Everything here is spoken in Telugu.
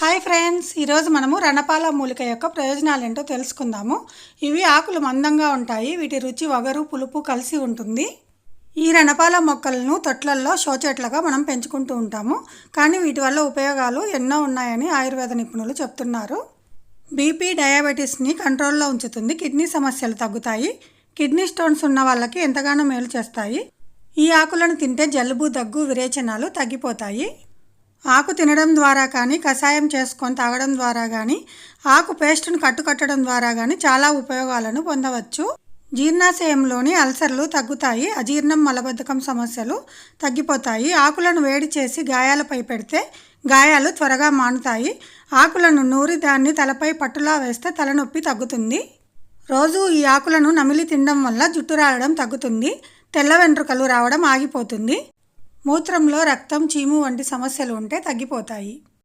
హాయ్ ఫ్రెండ్స్ ఈరోజు మనము రణపాల మూలిక యొక్క ప్రయోజనాలు ఏంటో తెలుసుకుందాము. ఇవి ఆకులు మందంగా ఉంటాయి వీటి రుచి వగరు పులుపు కలిసి ఉంటుంది. ఈ రణపాల మొక్కలను తొట్లల్లో షో చెట్లుగా మనం పెంచుకుంటూ ఉంటాము. కానీ వీటి వల్ల ఉపయోగాలు ఎన్నో ఉన్నాయని ఆయుర్వేద నిపుణులు చెప్తున్నారు. బీపీ డయాబెటీస్ని కంట్రోల్లో ఉంచుతుంది కిడ్నీ సమస్యలు తగ్గుతాయి. కిడ్నీ స్టోన్స్ ఉన్న వాళ్ళకి ఎంతగానో మేలు చేస్తాయి. ఈ ఆకులను తింటే జలుబు దగ్గు విరేచనాలు తగ్గిపోతాయి. ఆకు తినడం ద్వారా కానీ కషాయం చేసుకొని తాగడం ద్వారా కానీ ఆకు పేస్ట్ను కట్టుకట్టడం ద్వారా కానీ చాలా ఉపయోగాలను పొందవచ్చు. జీర్ణాశయంలోని అల్సర్లు తగ్గుతాయి అజీర్ణం మలబద్ధకం సమస్యలు తగ్గిపోతాయి. ఆకులను వేడి చేసి గాయాలపై పెడితే గాయాలు త్వరగా మానుతాయి. ఆకులను నూరి దాన్ని తలపై పట్టులా వేస్తే తలనొప్పి తగ్గుతుంది. రోజు ఈ ఆకులను నమిలి తినడం వల్ల జుట్టు రావడం తగ్గుతుంది. తెల్ల వెంట్రుకలు రావడం ఆగిపోతుంది. మూత్రంలో రక్తం చీము వంటి సమస్యలు ఉంటే తగ్గిపోతాయి.